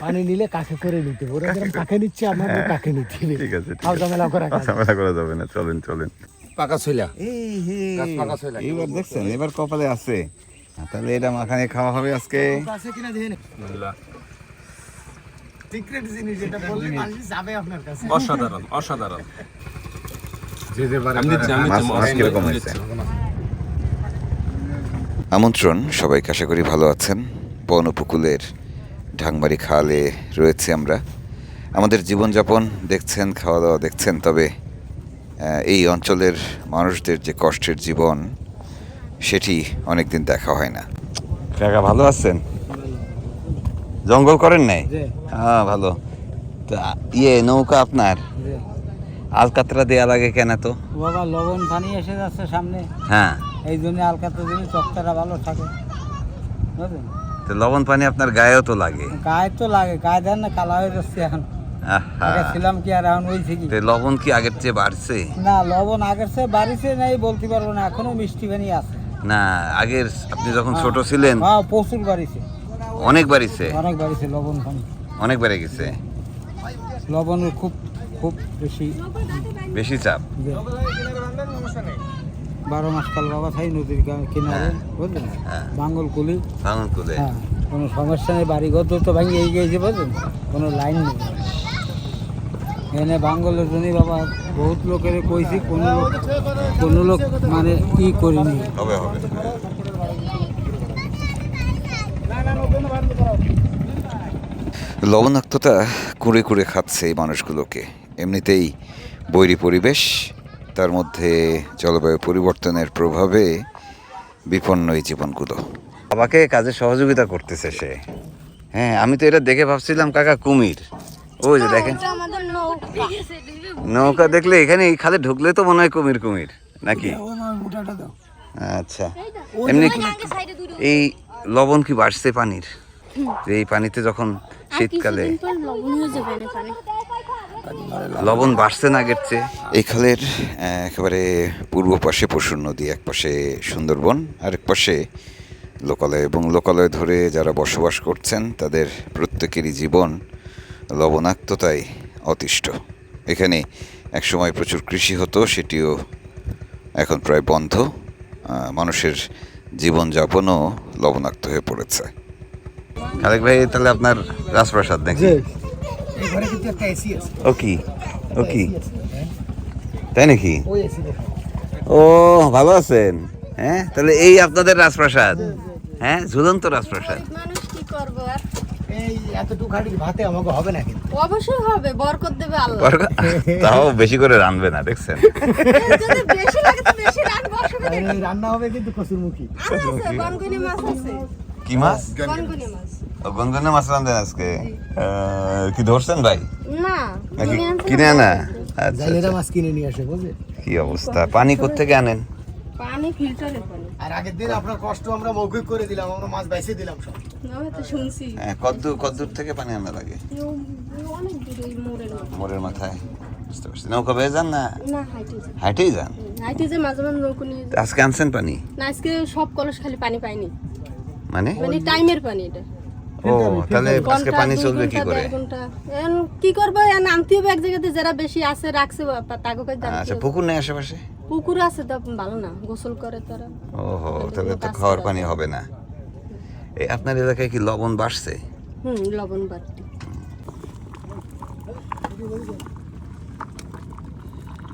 পানি নিলে কাকে করে নিতে ওরা যেরকম কাকে নিচ্ছে আমাদের কাকে নিতে ঠিক আছে ঠিক আছে। ঝামেলা করা। ঝামেলা করা যাবে না চলেন চলেন। পাকা ছইলা এই হে পাকা ছয়লা। এবার দেখছেন এবার কপালে আছে। হ্যাঁ, তাহলে এটা মাখানে খাওয়া হবে আজকে। আছে কিনা দেখে নে। সিক্রেট জিনিস যেটা বললে মানুষ যাবে আপনার কাছে। অসাধারণ অসাধারণ। যে যে বারে আমি দিচ্ছি আমি মাছ দিচ্ছি, মাছ আমি কীরকম হয়েছে? আমন্ত্রণ সবাইকে আশা করি ভালো আছেন। বন উপকূলের ঢাংমারি খালে রয়েছে আমরা। আমাদের জীবনযাপন দেখছেন খাওয়া দাওয়া দেখছেন তবে এই অঞ্চলের মানুষদের যে কষ্টের জীবন সেটি অনেকদিন দেখা হয় না। কাকা ভালো আছেন? জঙ্গল করেন নাই? হ্যাঁ ভালো। তা ইয়ে নৌকা আপনার? আলকাতরা দেয়া লাগে কেন তো বাবা লবণ পানি এসে যাচ্ছে সামনে। হ্যাঁ। এই জন্য আলকাতে দিলে চকটারা ভালো থাকে। বুঝলেন? তো লবণ পানি আপনার গায়েও তো লাগে। গায়ে তো লাগে গায়ে দেন না কালা হয়ে যাচ্ছে এখন। আহা। আগে ছিলাম কি আর এখন ওই থেকে তো লবণ কি আগের চেয়ে বাড়ছে? না লবণ আগের চেয়ে বাড়িছে নাই বলতে পারব না এখনও মিষ্টি পানি আছে। না আগের আপনি যখন ছোট ছিলেন হ্যাঁ প্রচুর বাড়িছে। অনেক বাড়িছে? অনেক বাড়িছে লবণ পানি। অনেক বেড়ে গেছে? লবণের খুব খুব বেশি বেশি চাপ। বারো মাস কাল বাবা থাই নদীর কিনারে বুঝলেন? হ্যাঁ। বাঙ্গল কুলি ভাঙন তুলে হ্যাঁ কোনো সমস্যা নেই বাড়ি ঘর তো ভাঙিয়ে গিয়েছে বুঝলেন? কোনো লাইন নেই। এনে বাঙ্গলের জন্যই বাবা বহুত লোকের কইছি কোনো লোক কোনো লোক মানে ই করিনি। হবে হবে। লবণাক্ততা কুড়ে কুড়ে খাচ্ছে এই মানুষগুলোকে। এমনিতেই বৈরী পরিবেশ। তার মধ্যে জলবায়ু পরিবর্তনের প্রভাবে বিপন্ন এই জীবনগুলো। বাবাকে কাজে সহযোগিতা করতেছে সে। হ্যাঁ আমি তো এটা দেখে ভাবছিলাম কাকা কুমির। ওই যে দেখেন। নৌকা নৌকা দেখলে এখানে এই খালে ঢুকলে তো মনে হয় কুমির কুমির নাকি? আচ্ছা। এমনি এই লবণ কি বাড়ছে পানির? এই পানিতে যখন শীতকালে লবণ বাড়ছে না চেয়ে। এই খালের একেবারে পূর্ব পাশে পশুর নদী এক পাশে সুন্দরবন আরেক পাশে লোকালয়। এবং লোকালয় ধরে যারা বসবাস করছেন তাদের প্রত্যেকেরই জীবন লবণাক্ততায় অতিষ্ঠ। এখানে একসময় প্রচুর কৃষি হতো সেটিও এখন প্রায় বন্ধ। মানুষের জীবনযাপনও লবণাক্ত হয়ে পড়েছে। খালেক ভাই তাহলে আপনার রাজপ্রাসাদ নাকি? এখানে কিন্তু একটা এসি আছে। ও কি? ও কি? তাই নাকি? ও ভালো আছেন। হ্যাঁ? তাহলে এই আপনাদের রাজপ্রাসাদ। হ্যাঁ? ঝুলন্ত রাজপ্রাসাদ। মানুষ কি করব আর? এই এতটুকু খাটি ভাতে আমাকে হবে না কিন্তু অবশ্যই হবে বরকত দেবে আল্লাহ। তাও বেশি করে রানবে না দেখছেন? যদি বেশি লাগে তো বেশি রাখব অসুবিধা নেই। রান্না হবে কিন্তু কচুরমুখী আছে, আছে, গনগনি মাছ আছে। কি মাছ? গনগনি মাছ। গনগনে মাছ রান্ধেন আজকে। কি ধরছেন ভাই? না নাকি কিনে আনা। আচ্ছা জাইলেরা আচ্ছা। মাছ কিনে নিয়ে আসে বুঝলে? কি অবস্থা? পানি কোত্থেকে আনেন? পানি ফিল্টারে পানি। আর আগের দিন আপনার কষ্ট আমরা মৌখিক করে দিলাম আমরা মাছ বাইসে দিলাম সব। না শুনছি। হ্যাঁ কদ্দূর কদ্দূর থেকে পানি আনা লাগে? কেউ অনেক দূরে মোড়ের মোড়ের মাথায়। বুঝতে পারছি। নৌকা বেয়ে যান না? হাইটেই যান? হাইটে যে মাঝে মাঝে নৌকো নিয়ে আজকে আনছেন পানি? না আজকে সব কলস খালি পানি পাইনি। মানে? মানে টাইমের পানি এটা। ও তাহলে আজকে পানি চলবে কি করে? কি করব? এক জায়গাতে যারা বেশি আছে রাখছে তাকে আচ্ছা পুকুর নেই আশেপাশে? পুকুর আছে তো ভালো না গোসল করে তারা ওহো তাহলে তাহলে তো খাওয়ার পানি হবে না। এই আপনার এলাকায় কি লবণ বাড়ছে? হুম লবণ বাড়তি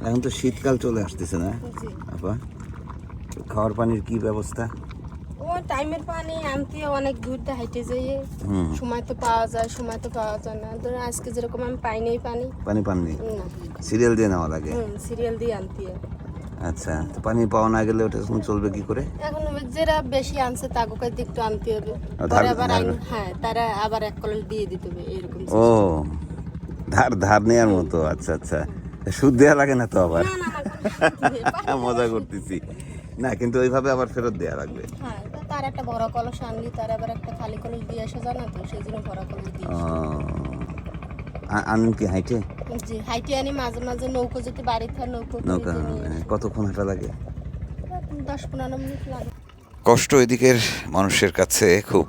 এখন তো শীতকাল চলে আসতেছে না? আপা খাওয়ার পানির কি ব্যবস্থা? ও টাইমের পানি আনতে অনেক দূর দিয়ে হাইটে যাইয়ে সময় তো পাওয়া যায় সময় তো পাওয়া যায় না। ধরো আজকে যেরকম আমি পাই নাই পানি। পানি পাননি? সিরিয়াল দিয়ে নেওয়া লাগে সিরিয়াল দিয়ে আনতে। আচ্ছা তো পানি পাওয়া না গেলে ওটা চলবে কি করে? এখন যারা বেশি আনছে তাকে কাছে একটু আনতে হবে। পরে আবার হ্যাঁ তারা আবার এক কলস দিয়ে দিতে হবে এরকম ও ধার ধার নেওয়ার মতো আচ্ছা আচ্ছা। সুদ দেওয়া লাগে না তো আবার? মজা করতেছি। না কিন্তু ওইভাবে আবার ফেরত দেওয়া লাগবে। হ্যাঁ তার একটা বড় কলস আনলি তার আবার একটা খালি কলস দিয়ে আসা জানা তো সেই জন্য বড় কলস দিয়ে আনেন কি হাইটে? জি হাইটে আনি মাঝে মাঝে নৌকো যদি বাড়ি থাকে নৌকো নৌকা দিয়ে হ্যাঁ, কতক্ষণ হাঁটা লাগে। দশ পনেরো মিনিট লাগে। কষ্ট এদিকের মানুষের কাছে খুব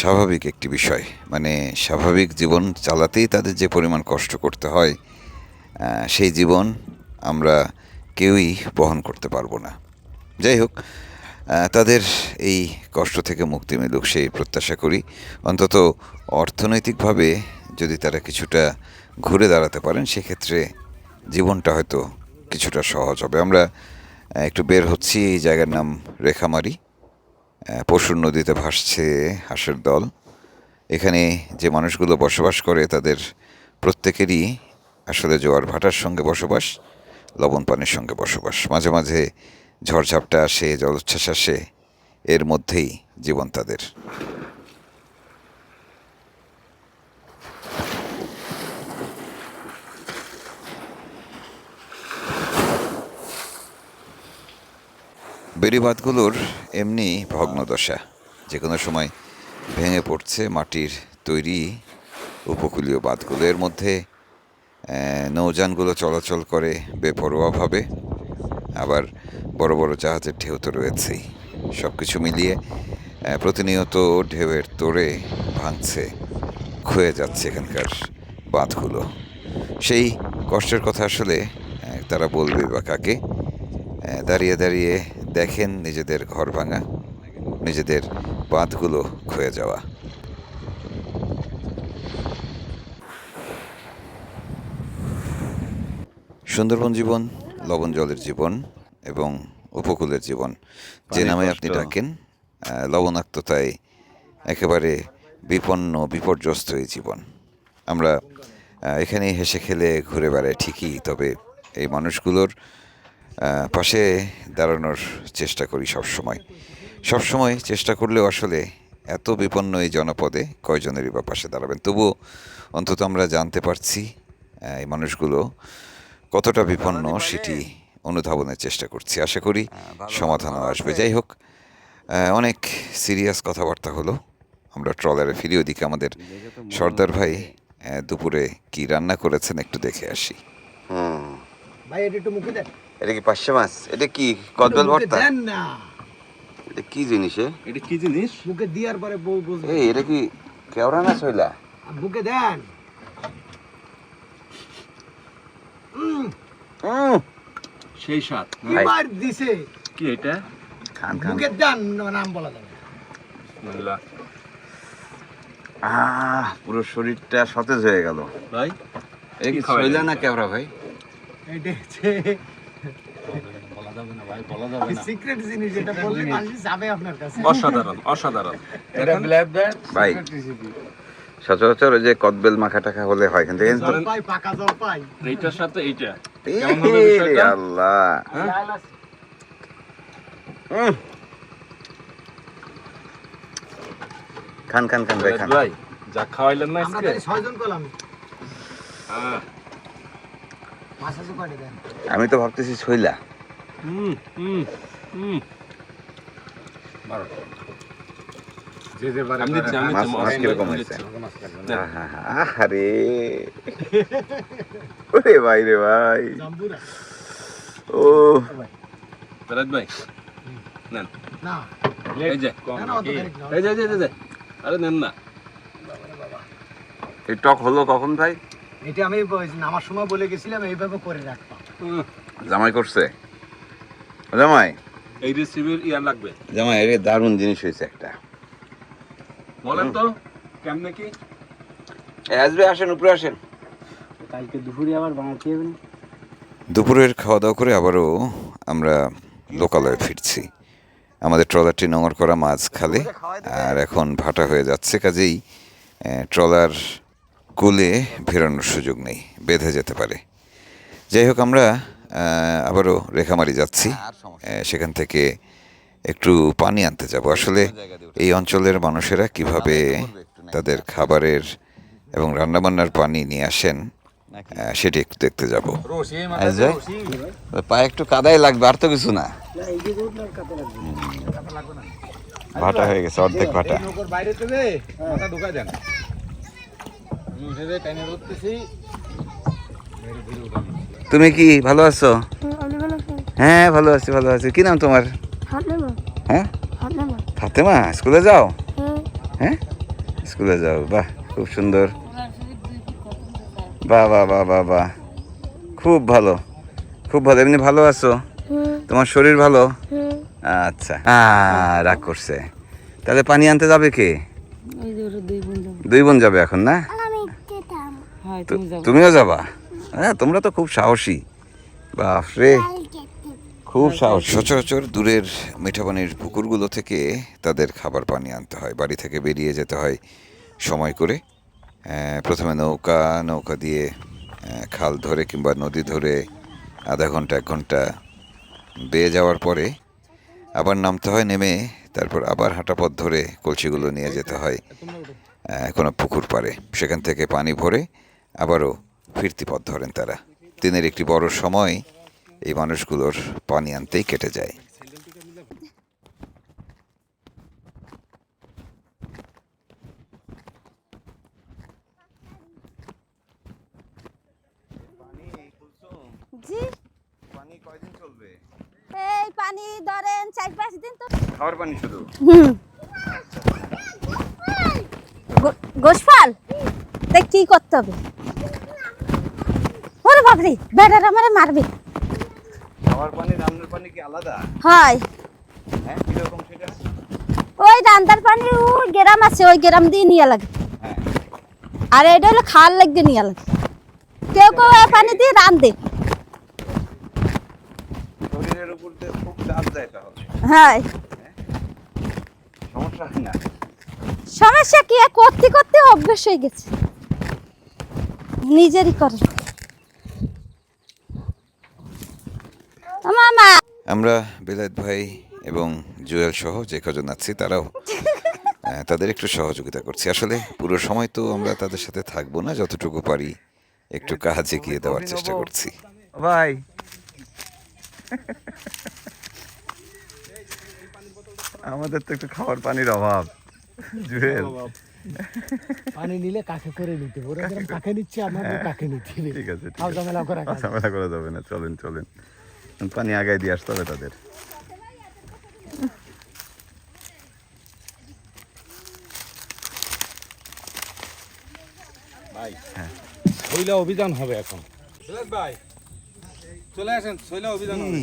স্বাভাবিক একটি বিষয়। মানে স্বাভাবিক জীবন চালাতেই তাদের যে পরিমাণ কষ্ট করতে হয় সেই জীবন আমরা কেউই বহন করতে পারব না। যাই হোক তাদের এই কষ্ট থেকে মুক্তি মিলুক সেই প্রত্যাশা করি। অন্তত অর্থনৈতিকভাবে যদি তারা কিছুটা ঘুরে দাঁড়াতে পারেন, সেক্ষেত্রে জীবনটা হয়তো কিছুটা সহজ হবে। আমরা একটু বের হচ্ছি, এই জায়গার নাম রেখামারি। পশুর নদীতে ভাসছে হাঁসের দল। এখানে যে মানুষগুলো বসবাস করে, তাদের প্রত্যেকেরই আসলে জোয়ার ভাটার সঙ্গে বসবাস, লবণ পানির সঙ্গে বসবাস। মাঝে মাঝে ঝড়ঝাপটা আসে, জলোচ্ছ্বাস আসে, এর মধ্যেই জীবন তাদের। বেড়িবাঁধগুলোর এমনি ভগ্নদশা। যে কোনো সময় ভেঙে পড়ছে মাটির তৈরি উপকূলীয় বাঁধগুলো। এর মধ্যে নৌযানগুলো চলাচল করে বেপরোয়াভাবে। আবার বড় বড় জাহাজের ঢেউ তো রয়েছেই। সব কিছু মিলিয়ে প্রতিনিয়ত ঢেউয়ের তোড়ে ভাঙছে, ক্ষয়ে যাচ্ছে এখানকার বাঁধগুলো। সেই কষ্টের কথা আসলে তারা বলবে বা কাকে? দাঁড়িয়ে দাঁড়িয়ে দেখেন নিজেদের ঘর ভাঙা, নিজেদের বাঁধগুলো ক্ষয়ে যাওয়া। সুন্দরবন জীবন লবণ জলের জীবন এবং উপকূলের জীবন। যে নামে আপনি ডাকেন লবণাক্ততায় একেবারে বিপন্ন বিপর্যস্ত এই জীবন। আমরা এখানে হেসে খেলে ঘুরে বেড়াই ঠিকই তবে এই মানুষগুলোর পাশে দাঁড়ানোর চেষ্টা করি সবসময়। সবসময় চেষ্টা করলেও আসলে এত বিপন্ন এই জনপদে কয়জনেরই বা পাশে দাঁড়াবেন? তবুও অন্তত আমরা জানতে পারছি এই মানুষগুলো কতটা বিপন্ন সেটি অনুধাবনের চেষ্টা করছি। আশা করি সমাধানও আসবে। যাই হোক অনেক সিরিয়াস কথাবার্তা হলো। আমরা ট্রলারে ফিরি ওদিকে আমাদের সর্দার ভাই দুপুরে কি রান্না করেছেন একটু দেখে আসি। ভাই এটা একটু মুখে দেন। এটা কি পার্শে মাছ? এটা কি কদবেল ভর্তা? দেন না। এটা কি জিনিস? এটা কি জিনিস? মুখে দিয়ার পরে বউ বুঝবে। এই এটা কি কেওড়া না শৈলা? মুখে দেন। সেই স্বাদ কি মার দিছে। কি এটা? খান খান। মুখে দেন নাম বলা যাবে বিসমিল্লাহ। আহ পুরো শরীরটা সতেজ হয়ে গেল। ভাই কি শৈলা না? কেওড়া ভাই? এটা হচ্ছে সিক্রেট জিনিস এটা বললে মানুষ যাবে আপনার কাছে। অসাধারণ অসাধারণ। ভাই। সচরাচর ওই যে কদবেল মাখা টাকা হলে হয় কিন্তু এইটার সাথে এইটা। আল্লাহ। খান খান খান ভাই খান। ভাই যা খাওয়াইলেন না আজকে? ছয়জন করলাম দেন? আমি তো ভাবতেছি শৈলা। হুম হুম হুম যে যে বারে আমি দিচ্ছি আমি মাছ কীরকম হয়েছে? আরে ওরে ভাই রে ভাই। ও। ভাই নেন। আরে নেন না। এই টক হলো কখন ভাই? এটা আমি বল- নামার সময় বলে গেছিলাম এইভাবে করে রাখবা হুম, জামাই করছে। জামাই। এই রেসিপির ইয়া লাগবে। জামাই এর দারুণ জিনিস হয়েছে একটা। বলেন তো কেমনে কি? আসবে আসেন উপরে আসেন। কালকে দুপুরে আবার বানাতে হবে দুপুরের খাওয়া দাওয়া করে আবারও আমরা লোকালয়ে ফিরছি। আমাদের ট্রলারটি নোংর করা মাছ খালে আর এখন ভাটা হয়ে যাচ্ছে কাজেই ট্রলার কুলে ফেরানোর সুযোগ নেই বেঁধে যেতে পারে। যাই হোক আমরা আবারও রেখামারি যাচ্ছি। সেখান থেকে একটু পানি আনতে যাব। আসলে এই অঞ্চলের মানুষেরা কীভাবে তাদের খাবারের এবং রান্নাবান্নার পানি নিয়ে আসেন সেটি একটু দেখতে যাব। পায়ে একটু কাদাই লাগবে আর তো কিছু না। ভাটা হয়ে গেছে অর্ধেক ভাটা। তুমি কি ভালো আছো। হ্যাঁ ভালো আছি ভালো আছি। কি নাম তোমার? হ্যাঁ? ফাতেমা। স্কুলে যাও? হ্যাঁ। স্কুলে যাও বাহ খুব সুন্দর। বাহ বাহ বাহ বাহ বাহ। খুব ভালো খুব ভালো এমনি ভালো আছো? তোমার শরীর ভালো? আচ্ছা আহ, রাগ করছে। তাহলে পানি আনতে যাবে কে? দুই বোন যাবে। এখন না? তুমিও যাবা? হ্যাঁ তোমরা তো খুব সাহসী। বাপরে। খুব সাহস। সচরাচর দূরের মিঠাপানির পুকুরগুলো থেকে তাদের খাবার পানি আনতে হয় বাড়ি থেকে বেরিয়ে যেতে হয় সময় করে। প্রথমে নৌকা নৌকা দিয়ে খাল ধরে কিংবা নদী ধরে আধা ঘণ্টা এক ঘণ্টা বেয়ে যাওয়ার পরে আবার নামতে হয় নেমে তারপর আবার হাঁটা পথ ধরে কলসিগুলো নিয়ে যেতে হয় কোনো পুকুর পাড়ে। সেখান থেকে পানি ভরে আবারও ফিরতি পথ ধরেন তারা। দিনের একটি বড় সময় এই মানুষগুলোর পানি আনতেই কেটে যায়। জি। পানি কয়দিন চলবে? এই পানি ধরেন চার পাঁচ দিন তো। খাওয়ার পানি শুধু? গোসফাল দেখ কি করতে হবে। ওরে বাপরে বেড়ার আমারে মারবে। খাওয়ার পানি রান্নার পানি কি আলাদা? হয়। হ্যাঁ কীরকম সেটা? ওই রান্দার পানি ওই গ্রাম আছে ওই গ্রাম দিয়ে নিয়ে লাগে। আর এটা হলো খাওয়ার লাগবে নিয়ে লাগে। কেউ কেউ এই পানি দিয়ে রান্ধে শরীরের উপর খুব চাপ যায় তাহলে। হ্যাঁ। সমস্যা হয় না? সমস্যা কি? করতে করতে অভ্যেস হয়ে গেছে। নিজেরই করে মামা। আমরা বিলাত ভাই এবং জুয়েল সহ যে কজন আছি তারাও তাদের একটু সহযোগিতা করছি। আসলে পুরো সময় তো আমরা তাদের সাথে থাকব না যতটুকু পারি একটু কাজ এগিয়ে দেওয়ার চেষ্টা করছি। ভাই। আমাদের তো একটু খাবার পানির অভাব জুয়েল। পানি নিলে কাকে করে নিতে ওরা কাকে নিচ্ছে আমাদের কাকে নিতে ঠিক আছে ঠিক আছে। ঝামেলা করা ঝামেলা করা যাবে না। চলেন চলেন। পানি আগায় দিয়ে আসতে হবে তাদের। শৈলা অভিযান হবে এখন। ভাই চলে আসেন শৈলা অভিযান হবে।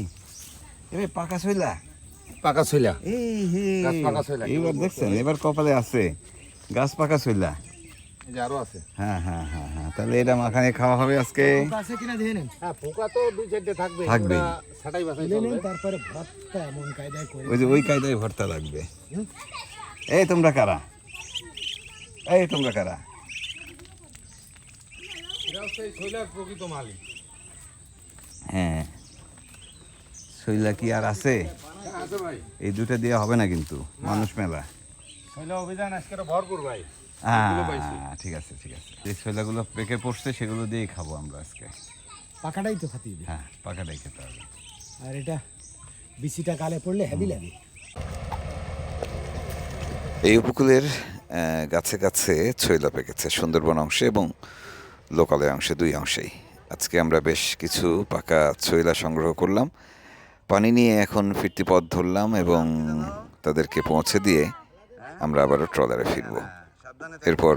এবার পাকা শৈলা। পাকা শৈলা। এই হে পাকা শৈলা। এবার দেখছেন এবার কপালে আছে। গাছ পাকা শৈলা। যে আরও আছে। হ্যাঁ হ্যাঁ হ্যাঁ হ্যাঁ। তাহলে এটা মাখানে খাওয়া হবে আজকে। আছে কিনা দেখে নেন। হ্যাঁ পোকা তো দুই চারটে থাকবে। থাকবেই। ছাটাই বাছাই করবে। তারপরে ভর্তা এমন কায়দায় করে ওই যে ওই কায়দায় ভর্তা লাগবে। এই তোমরা কারা? এই তোমরা কারা? এটা হচ্ছে এই শৈলার প্রকৃত মালিক। হ্যাঁ। শৈলা কি আর আছে? আছে ভাই। এই দুটো দিয়ে হবে না কিন্তু। মানুষ মেলা। শৈলা অভিযান আজকে ভরপুর ভাই। ঠিক আছে ঠিক আছে। যে শৈলাগুলো পেকে পড়ছে সেগুলো দিয়েই খাব আমরা আজকে। পাকাটাই তো খাতে হ্যাঁ পাকাটাই খেতে হবে। আর এটা বিচিটা গালে পড়লে হেভি লাগে। এই উপকূলের গাছে গাছে ছৈলা পেকেছে সুন্দরবন অংশে এবং লোকালয় অংশে দুই অংশেই। আজকে আমরা বেশ কিছু পাকা ছৈলা সংগ্রহ করলাম। পানি নিয়ে এখন ফিরতি পথ ধরলাম এবং তাদেরকে পৌঁছে দিয়ে আমরা আবারও ট্রলারে ফিরব। এরপর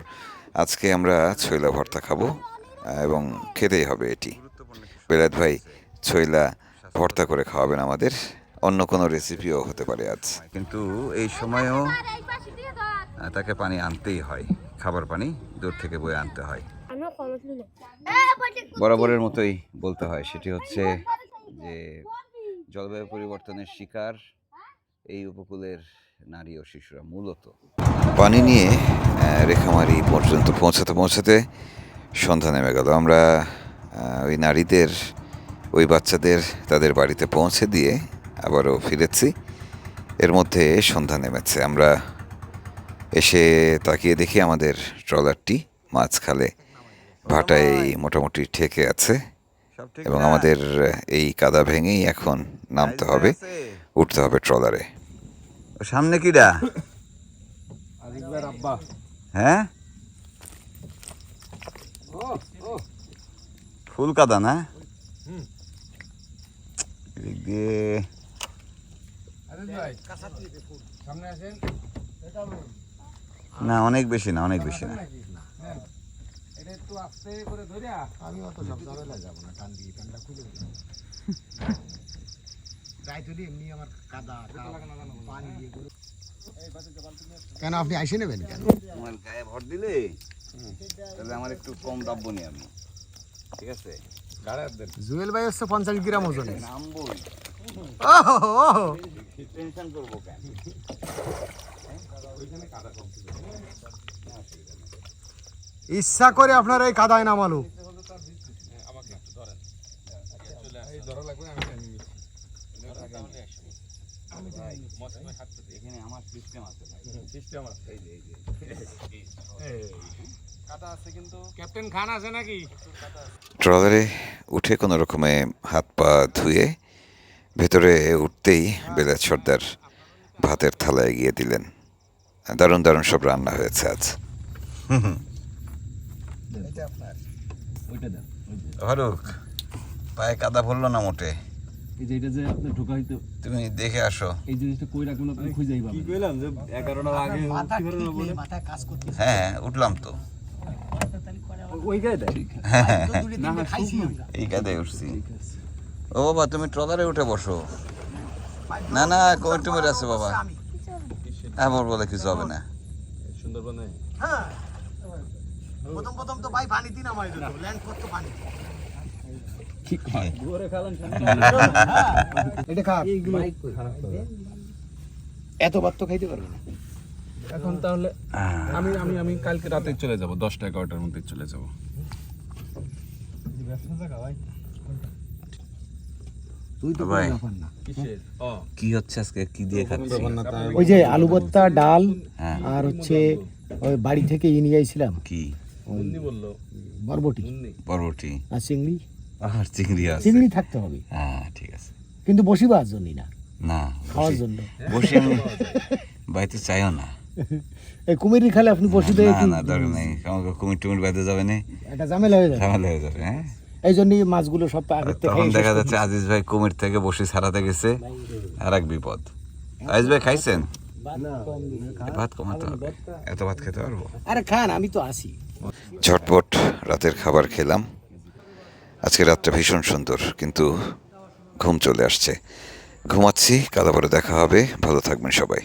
আজকে আমরা ছৈলা ভর্তা খাব এবং খেতেই হবে এটি। বেলাত ভাই ছৈলা ভর্তা করে খাওয়াবেন আমাদের অন্য কোনো রেসিপিও হতে পারে আজ। কিন্তু এই সময়েও তাকে পানি আনতেই হয় খাবার পানি দূর থেকে বয়ে আনতে হয়। বরাবরের মতোই বলতে হয় সেটি হচ্ছে যে জলবায়ু পরিবর্তনের শিকার এই উপকূলের নারী ও শিশুরা মূলত। পানি নিয়ে রেখামারি পর্যন্ত পৌঁছাতে পৌঁছাতে সন্ধ্যা নেমে গেল। আমরা ওই নারীদের ওই বাচ্চাদের তাদের বাড়িতে পৌঁছে দিয়ে আবারও ফিরেছি। এর মধ্যে সন্ধ্যা নেমেছে। আমরা এসে তাকিয়ে দেখি আমাদের ট্রলারটি মাঝখালে ভাটায় মোটামুটি ঠেকে আছে এবং আমাদের এই কাদা ভেঙেই এখন নামতে হবে উঠতে হবে ট্রলারে। সামনে কিডা? হ্যাঁ? ফুল কাদা না? না, অনেক বেশি না, অনেক বেশি না। আমি অত সব ঝামেলা যাব না, টান দিয়ে, টানটা খুলে দিলাম এমনি আমার কাদা পানি দিয়ে কেন আপনি আইসে নেবেন কেন? গায়ে ভর দিলে? তাহলে আমার একটু কম দাববো নি আমি ঠিক আছে? জুয়েল ভাই হচ্ছে পঞ্চাশ গ্রাম ওজনের। নামবই। ওহো, ওহো। টেনশন করব কেন? ইচ্ছা করে আপনার এই কাদায় নামালো। এখানে আমার সিস্টেম আছে সিস্টেম আছে এই যে এই যে ক্যাপ্টেন খান আছে নাকি ট্রলারে উঠে কোনো রকমে হাত পা ধুয়ে ভেতরে উঠতেই বেলা সর্দার ভাতের থালা এগিয়ে দিলেন। দারুণ দারুণ সব রান্না হয়েছে আজ। ফারুক পায়ে কাদা ভরলো না মোটে? এই যে এটা যে আপনি ঢোকাইতে তুমি দেখে আসো। এই জিনিসটা কই রাখবেন আপনি খুঁজেই পাবেন। কি কইলাম যে 11টার আগে মাথায় কাজ করতে হ্যাঁ উঠলাম তো। ওই গায়ে এই কাদে উঠছি। ও বাবা তুমি ট্রলারে উঠে বসো। না না কমিটি মেরে আছে বাবা। আমার বলে কিছু হবে না। সুন্দরবনে হ্যাঁ। প্রথম প্রথম তো ভাই পানি দিন আমার ল্যান্ড করতে পানি এটা খা। এতবার তো খাইতে পারবে না। এখন তাহলে আমি আমি আমি কালকে রাতে চলে যাব 10টা 11টার মধ্যে চলে যাব। তুই তো ভাই। কোনো ব্যাপার না কিসের? ও কি হচ্ছে আজকে? কি দিয়ে খাচ্ছি ওই যে আলু ভর্তা ডাল হ্যাঁ। আর হচ্ছে ওই বাড়ি থেকে ই নিয়ে আইছিলাম কি? বলল। বরবটি। পরবটি আর চিংড়ি। আর চিংড়ি আছে। চিংড়ি থাকতে হবে। হ্যাঁ ঠিক আছে। কিন্তু বসিবার জন্য না। না খাওয়ার জন্য। বসে আমি বাড়িতে চাইও না। এই কুমিরি খালে আপনি বসি দেয় না না দরকার নেই। আমাকে কুমির টুমির বাইতে যাবে না। একটা ঝামেলা হয়ে যাবে। ঝামেলা হয়ে যাবে হ্যাঁ। এই জন্যই মাছগুলো সব আগের থেকে তখন দেখা যাচ্ছে আজিজ ভাই কুমির থেকে বসে ছাড়াতে গেছে। আর এক বিপদ। আজিজ ভাই খাইছেন? ভাত কমাতে হবে। এত ভাত খেতে পারব। আরে খান আমি তো আসি। ঝটপট রাতের খাবার খেলাম। আজকে রাতটা ভীষণ সুন্দর, কিন্তু ঘুম চলে আসছে। ঘুমাচ্ছি, কাল আবারও দেখা হবে। ভালো থাকবেন সবাই।